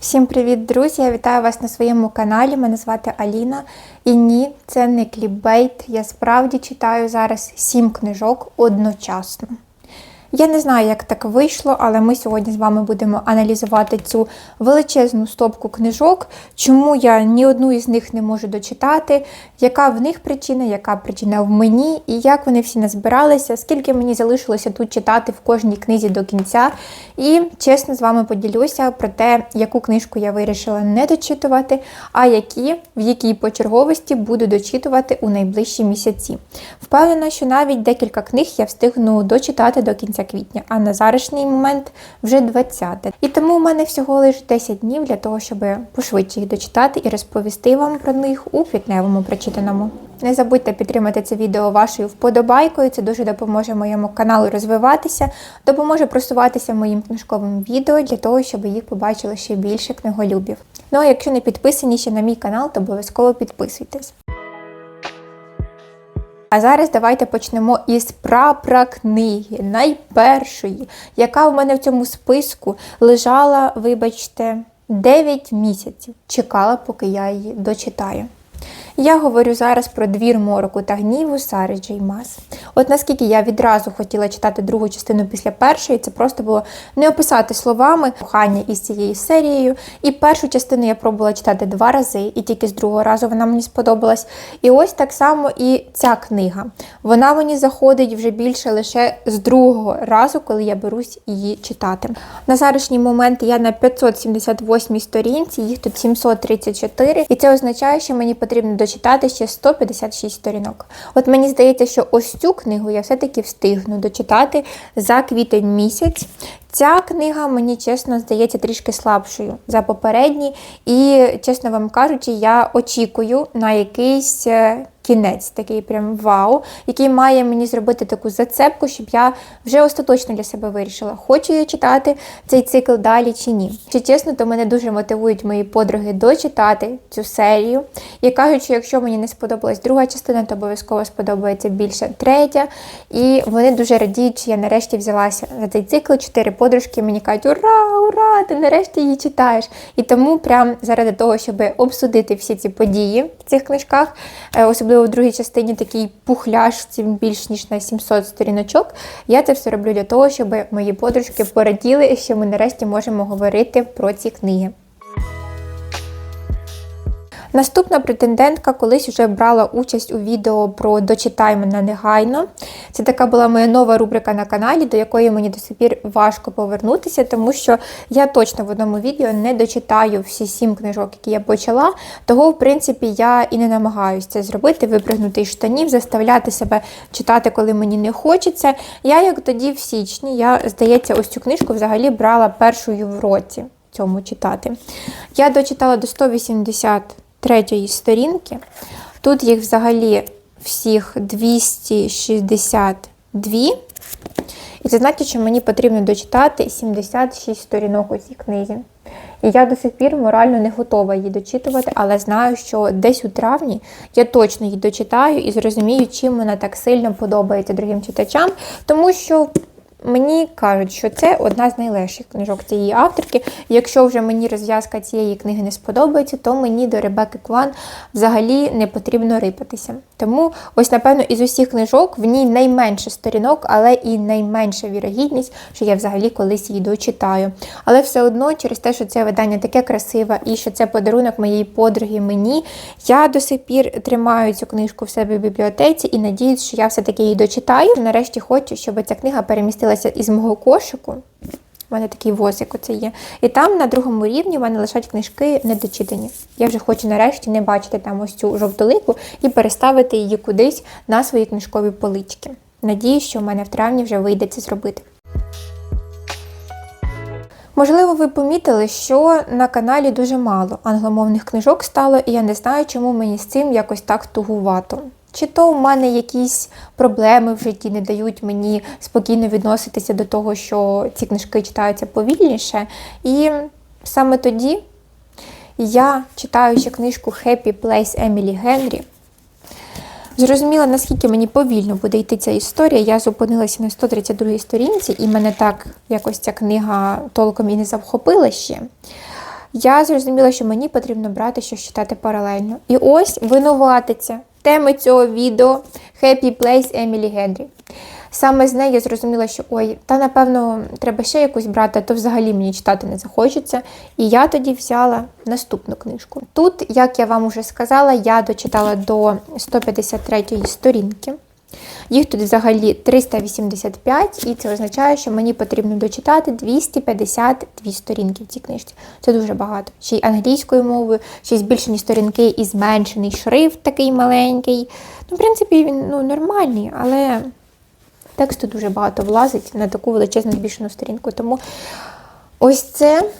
Всім привіт, друзі! Я вітаю вас на своєму каналі. Мене звати Аліна. І ні, це не кліпбейт. Я справді читаю зараз сім книжок одночасно. Я не знаю, як так вийшло, але ми сьогодні з вами будемо аналізувати цю величезну стопку книжок, чому я ні одну із них не можу дочитати, яка в них причина, яка причина в мені, і як вони всі назбиралися, скільки мені залишилося тут читати в кожній книзі до кінця. І чесно з вами поділюся про те, яку книжку я вирішила не дочитувати, а які, в якій почерговості буду дочитувати у найближчі місяці. Впевнена, що навіть декілька книг я встигну дочитати до кінця квітня, а на зарашній момент вже 20. І тому у мене всього лише 10 днів для того, щоб пошвидше їх дочитати і розповісти вам про них у квітневому прочитаному. Не забудьте підтримати це відео вашою вподобайкою. Це дуже допоможе моєму каналу розвиватися, допоможе просуватися моїм книжковим відео для того, щоб їх побачило ще більше книголюбів. Ну а якщо не підписані ще на мій канал, то обов'язково підписуйтесь. А зараз давайте почнемо із прапракниги, найпершої, яка в мене в цьому списку лежала, вибачте, 9 місяців. Чекала, поки я її дочитаю. Я говорю зараз про двір мороку та гніву Сари Джей Мас. От наскільки я відразу хотіла читати другу частину після першої, це просто було не описати словами кохання із цією серією. І першу частину я пробувала читати два рази, і тільки з другого разу вона мені сподобалась. І ось так само і ця книга. Вона мені заходить вже більше лише з другого разу, коли я берусь її читати. На зарашній момент я на 578 сторінці, їх тут 734, і це означає, що мені потрібно дочитати ще 156 сторінок. От мені здається, що ось цю книгу я все-таки встигну дочитати за квітень місяць. Ця книга мені чесно здається трішки слабшою за попередні, і, чесно вам кажучи, я очікую на якийсь е, кінець, такий прям вау, який має мені зробити таку зацепку, щоб я вже остаточно для себе вирішила, хочу я читати цей цикл далі чи ні. Чи чесно, то мене дуже мотивують мої подруги дочитати цю серію. І кажуть, що якщо мені не сподобалась друга частина, то обов'язково сподобається більше третя. І вони дуже радіють, що я нарешті взялася за цей цикл. Чотири подружки мені кажуть, ура, ура! Ти нарешті її читаєш. І тому, прям заради того, щоб обсудити всі ці події в цих книжках, е, особливо в другій частині такий пухляж, більш ніж на 700 сторіночок. Я це все роблю для того, щоб мої подружки пораділи, що ми нарешті можемо говорити про ці книги. Наступна претендентка колись вже брала участь у відео про дочитай мене негайно. Це така була моя нова рубрика на каналі, до якої мені до сих пір важко повернутися, тому що я точно в одному відео не дочитаю всі сім книжок, які я почала. Того, в принципі, я і не намагаюся це зробити, випригнути із штанів, заставляти себе читати, коли мені не хочеться. Я, як тоді, в січні, я, здається, ось цю книжку взагалі брала першою в році цьому читати. Я дочитала до 180 третьої сторінки. Тут їх взагалі всіх 262. І це значить, що мені потрібно дочитати 76 сторінок у цій книзі. І я до сих пір морально не готова її дочитувати, але знаю, що десь у травні я точно її дочитаю і зрозумію, чим вона так сильно подобається другим читачам, тому що. Мені кажуть, що це одна з найлегших книжок цієї авторки. Якщо вже мені розв'язка цієї книги не сподобається, то мені до Ребекки Клан взагалі не потрібно рипатися. Тому, ось, напевно, із усіх книжок в ній найменше сторінок, але і найменша вірогідність, що я взагалі колись її дочитаю. Але все одно, через те, що це видання таке красиве і що це подарунок моєї подруги мені, я до сих пір тримаю цю книжку в себе в бібліотеці і надіюсь, що я все-таки її дочитаю. Нарешті хочу, щоб ця книга перемістилася із мого кошику. У мене такий возик оце є. І там на другому рівні в мене лишать книжки недочитані. Я вже хочу нарешті не бачити там ось цю жовтолику і переставити її кудись на свої книжкові полички. Надіюсь, що в мене в травні вже вийде це зробити. Можливо, ви помітили, що на каналі дуже мало англомовних книжок стало, і я не знаю, чому мені з цим якось так тугувато. Чи то в мене якісь проблеми в житті не дають мені спокійно відноситися до того, що ці книжки читаються повільніше. І саме тоді я, читаючи книжку Happy Place Емілі Генрі, зрозуміла, наскільки мені повільно буде йти ця історія. Я зупинилася на 132 й сторінці, і мене так якось ця книга толком і не завхопила ще. я зрозуміла, що мені потрібно брати щось читати паралельно. І ось винуватиця теми цього відео Happy Place Емілі Генрі. Саме з нею я зрозуміла, що ой, та напевно треба ще якусь брати, а то взагалі мені читати не захочеться. І я тоді взяла наступну книжку. Тут, як я вам уже сказала, я дочитала до 153 сторінки. Їх тут взагалі 385, і це означає, що мені потрібно дочитати 252 сторінки в цій книжці. Це дуже багато. Ще й англійською мовою, ще й збільшені сторінки і зменшений шрифт такий маленький. Ну, в принципі, він ну, нормальний, але тексту дуже багато влазить на таку величезну збільшену сторінку. Тому ось це.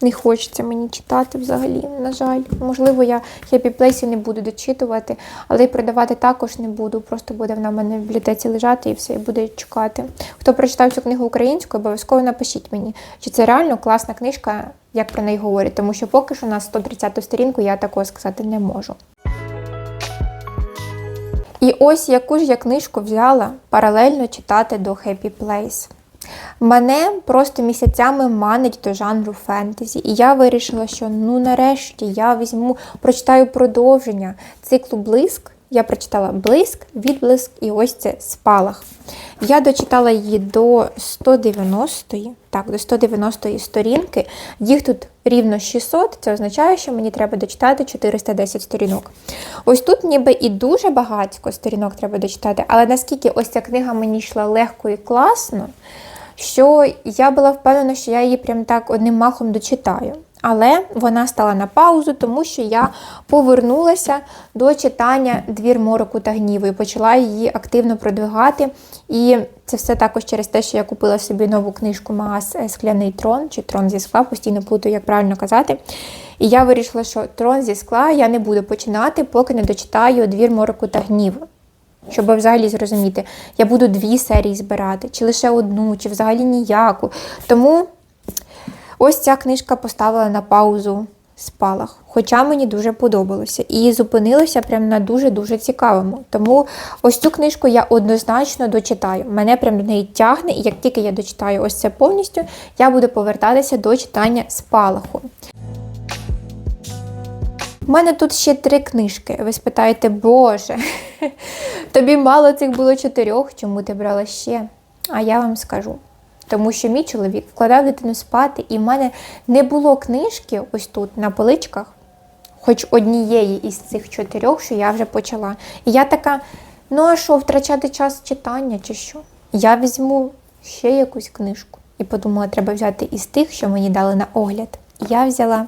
Не хочеться мені читати взагалі, на жаль. Можливо, я Happy Place не буду дочитувати, але й продавати також не буду. Просто буде вона в мене в бібліотеці лежати і все, і буде чекати. Хто прочитав цю книгу українською, обов'язково напишіть мені, чи це реально класна книжка, як про неї говорять, тому що поки що на 130 сторінку я такого сказати не можу. І ось яку ж я книжку взяла паралельно читати до Happy Place. Мене просто місяцями манить до жанру фентезі, і я вирішила, що ну нарешті я візьму, прочитаю продовження циклу Блиск. Я прочитала Блиск, відблиск і ось це спалах. Я дочитала її до 190-ї, так, до 190-ї сторінки. Їх тут рівно 600, це означає, що мені треба дочитати 410 сторінок. Ось тут ніби і дуже багатько сторінок треба дочитати, але наскільки ось ця книга мені йшла легко і класно, що я була впевнена, що я її прям так одним махом дочитаю. Але вона стала на паузу, тому що я повернулася до читання Двір мороку та гніву і почала її активно продвигати. І це все також через те, що я купила собі нову книжку Маас Скляний трон чи трон зі скла, постійно плутаю, як правильно казати. І я вирішила, що трон зі скла я не буду починати, поки не дочитаю Двір мороку та гніву. Щоб взагалі зрозуміти, я буду дві серії збирати, чи лише одну, чи взагалі ніяку. Тому ось ця книжка поставила на паузу спалах. Хоча мені дуже подобалося. І зупинилася прямо на дуже-дуже цікавому. Тому ось цю книжку я однозначно дочитаю. Мене прям до неї тягне, і як тільки я дочитаю ось це повністю, я буду повертатися до читання спалаху. У мене тут ще три книжки. Ви спитаєте, Боже, тобі мало цих було чотирьох, чому ти брала ще? А я вам скажу. Тому що мій чоловік вкладав дитину спати, і в мене не було книжки ось тут на поличках, хоч однієї із цих чотирьох, що я вже почала. І я така: ну а що, втрачати час читання чи що? Я візьму ще якусь книжку і подумала, треба взяти із тих, що мені дали на огляд. Я взяла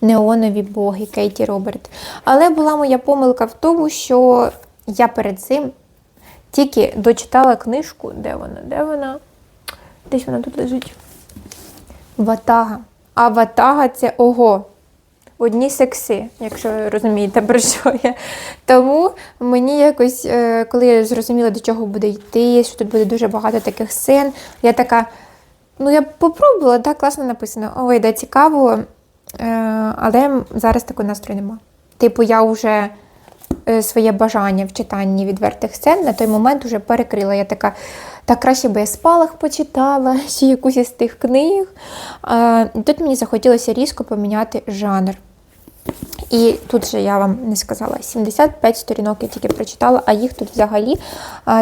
неонові боги Кейті Роберт. Але була моя помилка в тому, що я перед цим тільки дочитала книжку. Де вона? Де вона? Десь вона тут лежить. Ватага. А ватага це ого. Одні секси, якщо ви розумієте, про що я. Тому мені якось, е, коли я зрозуміла, до чого буде йти, що тут буде дуже багато таких сцен, я така. Ну, я попробувала, так, класно написано. Ой, да, цікаво. Е, але зараз такого настрою нема. Типу, я вже е, своє бажання в читанні відвертих сцен на той момент вже перекрила. Я така, так краще би я спалах почитала, ще якусь із тих книг. Е, тут мені захотілося різко поміняти жанр. І тут же я вам не сказала, 75 сторінок я тільки прочитала, а їх тут взагалі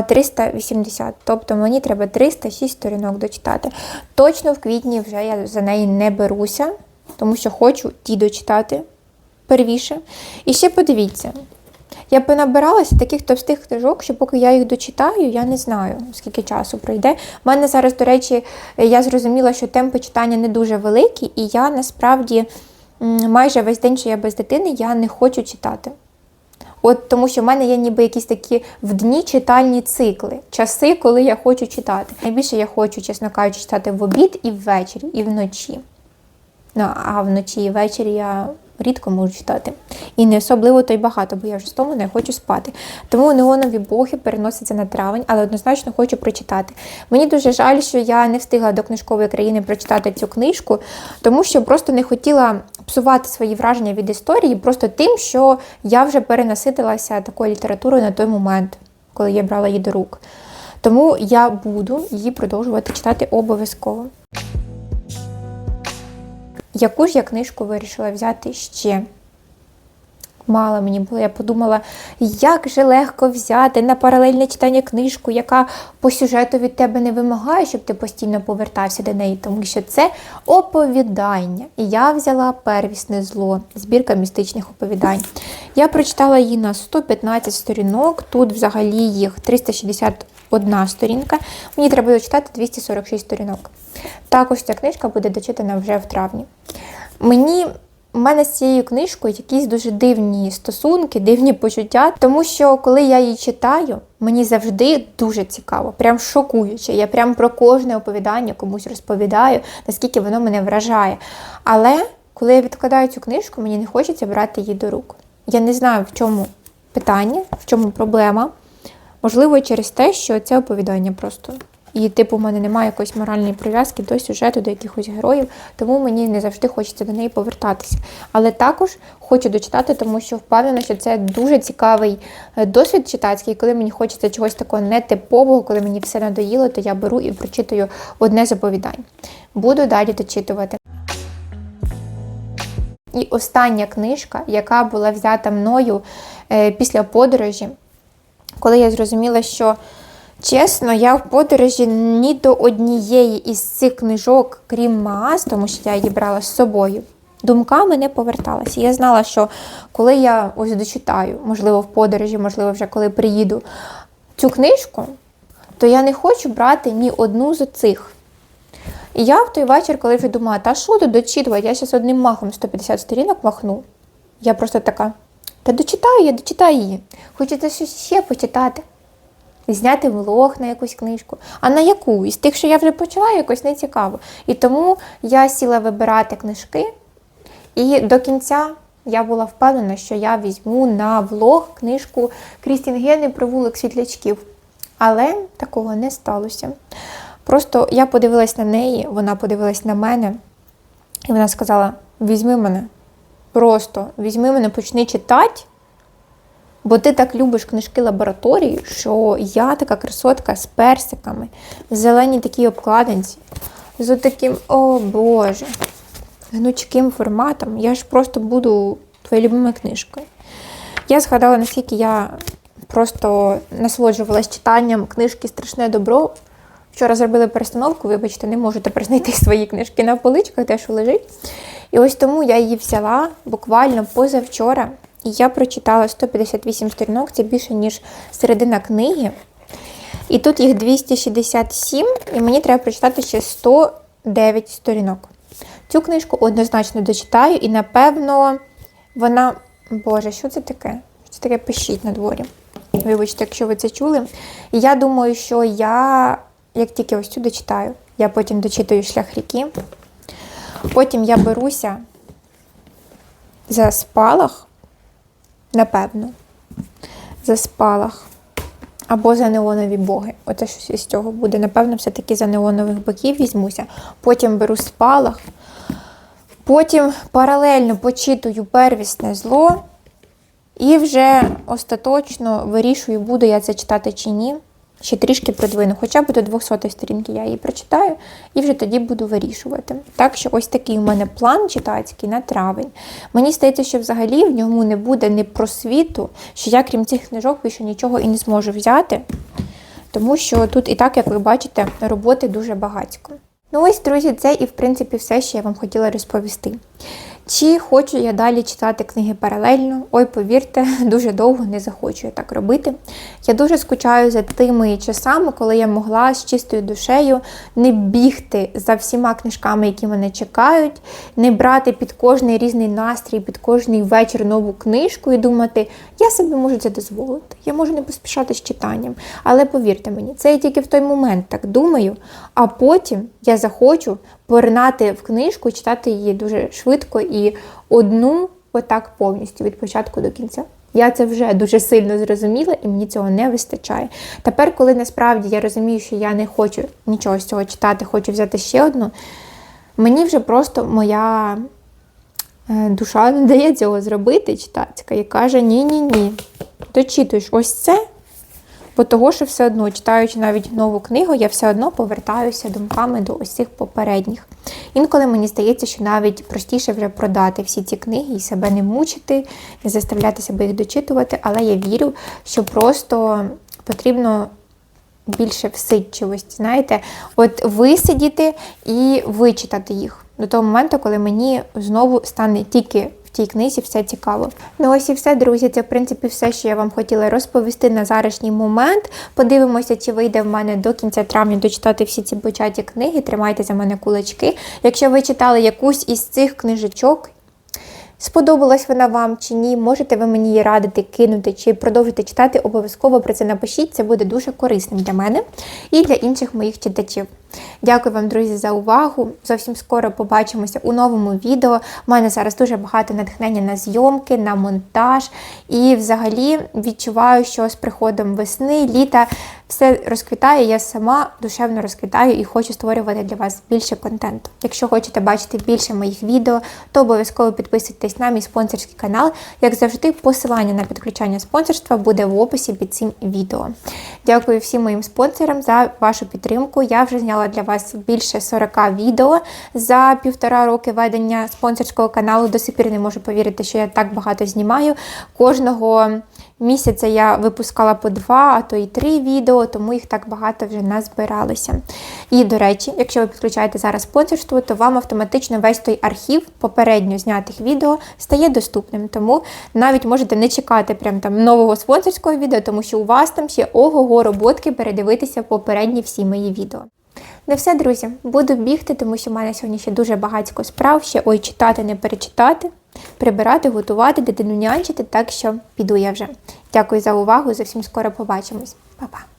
380. Тобто мені треба 306 сторінок дочитати. Точно в квітні вже я за неї не беруся, тому що хочу ті дочитати первіше. І ще подивіться. Я понабиралася таких товстих книжок, що поки я їх дочитаю, я не знаю, скільки часу пройде. У мене зараз, до речі, я зрозуміла, що темпи читання не дуже великі, і я насправді майже весь день, що я без дитини, я не хочу читати. От тому що в мене є ніби якісь такі в дні читальні цикли, часи, коли я хочу читати. Найбільше я хочу, чесно кажучи, читати в обід і ввечері, і вночі. Ну, а вночі і ввечері я рідко можу читати. І не особливо то й багато, бо я вже стомлена, я хочу спати. Тому неонові боги переносяться на травень, але однозначно хочу прочитати. Мені дуже жаль, що я не встигла до книжкової країни прочитати цю книжку, тому що просто не хотіла псувати свої враження від історії просто тим, що я вже перенаситилася такою літературою на той момент, коли я брала її до рук. Тому я буду її продовжувати читати обов'язково. Яку ж я книжку вирішила взяти ще. Мало мені було, я подумала, як же легко взяти на паралельне читання книжку, яка по сюжету від тебе не вимагає, щоб ти постійно повертався до неї, тому що це оповідання. І я взяла первісне зло, збірка містичних оповідань. Я прочитала її на 115 сторінок, тут взагалі їх 361 сторінка. Мені треба дочитати 246 сторінок. Також ця книжка буде дочитана вже в травні. Мені у мене з цією книжкою якісь дуже дивні стосунки, дивні почуття, тому що коли я її читаю, мені завжди дуже цікаво, прям шокуюче. Я прям про кожне оповідання комусь розповідаю, наскільки воно мене вражає. Але коли я відкладаю цю книжку, мені не хочеться брати її до рук. Я не знаю, в чому питання, в чому проблема. Можливо, через те, що це оповідання просто. І, типу, в мене немає якоїсь моральної прив'язки до сюжету, до якихось героїв, тому мені не завжди хочеться до неї повертатися. Але також хочу дочитати, тому що впевнена, що це дуже цікавий е, досвід читацький. Коли мені хочеться чогось такого нетипового, коли мені все надоїло, то я беру і прочитую одне з оповідань. Буду далі дочитувати. І остання книжка, яка була взята мною е, після подорожі, коли я зрозуміла, що чесно, я в подорожі ні до однієї із цих книжок, крім Маас, тому що я її брала з собою, думками не поверталася. Я знала, що коли я ось дочитаю, можливо, в подорожі, можливо, вже коли приїду цю книжку, то я не хочу брати ні одну з цих. І я в той вечір, коли вже думала, та що тут дочитувати, я зараз одним махом 150 сторінок махну. Я просто така, та дочитаю, я дочитаю її. Хочеться щось ще почитати. Зняти влог на якусь книжку. А на яку? Із тих, що я вже почала, якось не цікаво. І тому я сіла вибирати книжки, і до кінця я була впевнена, що я візьму на влог книжку Крістін Гени про вулик світлячків. Але такого не сталося. Просто я подивилась на неї, вона подивилась на мене, і вона сказала: візьми мене, просто візьми мене, почни читати, бо ти так любиш книжки лабораторії, що я така красотка з персиками, в зеленій такій обкладинці, з таким, о Боже, гнучким форматом. Я ж просто буду твоєю любимою книжкою. Я згадала, наскільки я просто насолоджувалась читанням книжки Страшне добро. Вчора зробили перестановку, вибачте, не можу тепер свої книжки на поличках, те, що лежить. І ось тому я її взяла буквально позавчора. І я прочитала 158 сторінок, це більше, ніж середина книги. І тут їх 267, і мені треба прочитати ще 109 сторінок. Цю книжку однозначно дочитаю, і напевно вона. Боже, що це таке? Що це таке пишіть на дворі? Вибачте, якщо ви це чули. І я думаю, що я, як тільки ось цю дочитаю, я потім дочитую шлях ріки. Потім я беруся за спалах, напевно, за спалах. Або за неонові боги. Оце щось із цього буде. Напевно, все-таки за неонових боків візьмуся. Потім беру спалах. Потім паралельно почитую первісне зло. І вже остаточно вирішую, буду я це читати чи ні. Ще трішки придвину. Хоча б до 200 сторінки я її прочитаю, і вже тоді буду вирішувати. Так що ось такий у мене план читацький на травень. Мені здається, що взагалі в ньому не буде не просвіту, що я, крім цих книжок, більше нічого і не зможу взяти. Тому що тут і так, як ви бачите, роботи дуже багатько. Ну ось, друзі, це і в принципі все, що я вам хотіла розповісти. Чи хочу я далі читати книги паралельно? Ой, повірте, дуже довго не захочу я так робити. Я дуже скучаю за тими часами, коли я могла з чистою душею не бігти за всіма книжками, які мене чекають, не брати під кожний різний настрій, під кожний вечір нову книжку і думати, я собі можу це дозволити, я можу не поспішати з читанням. Але повірте мені, це я тільки в той момент так думаю, а потім я захочу поринати в книжку, читати її дуже швидко і одну отак повністю від початку до кінця. Я це вже дуже сильно зрозуміла, і мені цього не вистачає. Тепер, коли насправді я розумію, що я не хочу нічого з цього читати, хочу взяти ще одну, мені вже просто моя е, душа не дає цього зробити читацька і каже: ні-ні ні. Дочитуєш ось це, Бо того, що все одно, читаючи навіть нову книгу, я все одно повертаюся думками до ось цих попередніх. Інколи мені здається, що навіть простіше вже продати всі ці книги і себе не мучити, не заставляти себе їх дочитувати, але я вірю, що просто потрібно більше всидчивості, знаєте, от висидіти і вичитати їх до того моменту, коли мені знову стане тільки тій книзі все цікаво. Ну ось і все, друзі. Це в принципі все, що я вам хотіла розповісти на зарашній момент. Подивимося, чи вийде в мене до кінця травня дочитати всі ці початі книги. Тримайте за мене кулачки. Якщо ви читали якусь із цих книжечок. Сподобалась вона вам чи ні? Можете ви мені її радити, кинути чи продовжити читати? Обов'язково про це напишіть. Це буде дуже корисним для мене і для інших моїх читачів. Дякую вам, друзі, за увагу. Зовсім скоро побачимося у новому відео. У мене зараз дуже багато натхнення на зйомки, на монтаж. І взагалі відчуваю, що з приходом весни, літа все розквітає. Я сама душевно розквітаю і хочу створювати для вас більше контенту. Якщо хочете бачити більше моїх відео, то обов'язково підписуйтесь на мій спонсорський канал. Як завжди, посилання на підключення спонсорства буде в описі під цим відео. Дякую всім моїм спонсорам за вашу підтримку. Я вже зняла для вас більше 40 відео за півтора роки ведення спонсорського каналу. До сих пір не можу повірити, що я так багато знімаю. Кожного місяця я випускала по два, а то і три відео, тому їх так багато вже назбиралося. І, до речі, якщо ви підключаєте зараз спонсорство, то вам автоматично весь той архів попередньо знятих відео стає доступним. Тому навіть можете не чекати прям там нового спонсорського відео, тому що у вас там ще ого-го роботки передивитися попередні всі мої відео. Не все, друзі, буду бігти, тому що в мене сьогодні ще дуже багатько справ, ще ой, читати, не перечитати, прибирати, готувати, дитину нянчити, так що піду я вже. Дякую за увагу, зовсім скоро побачимось. Па-па!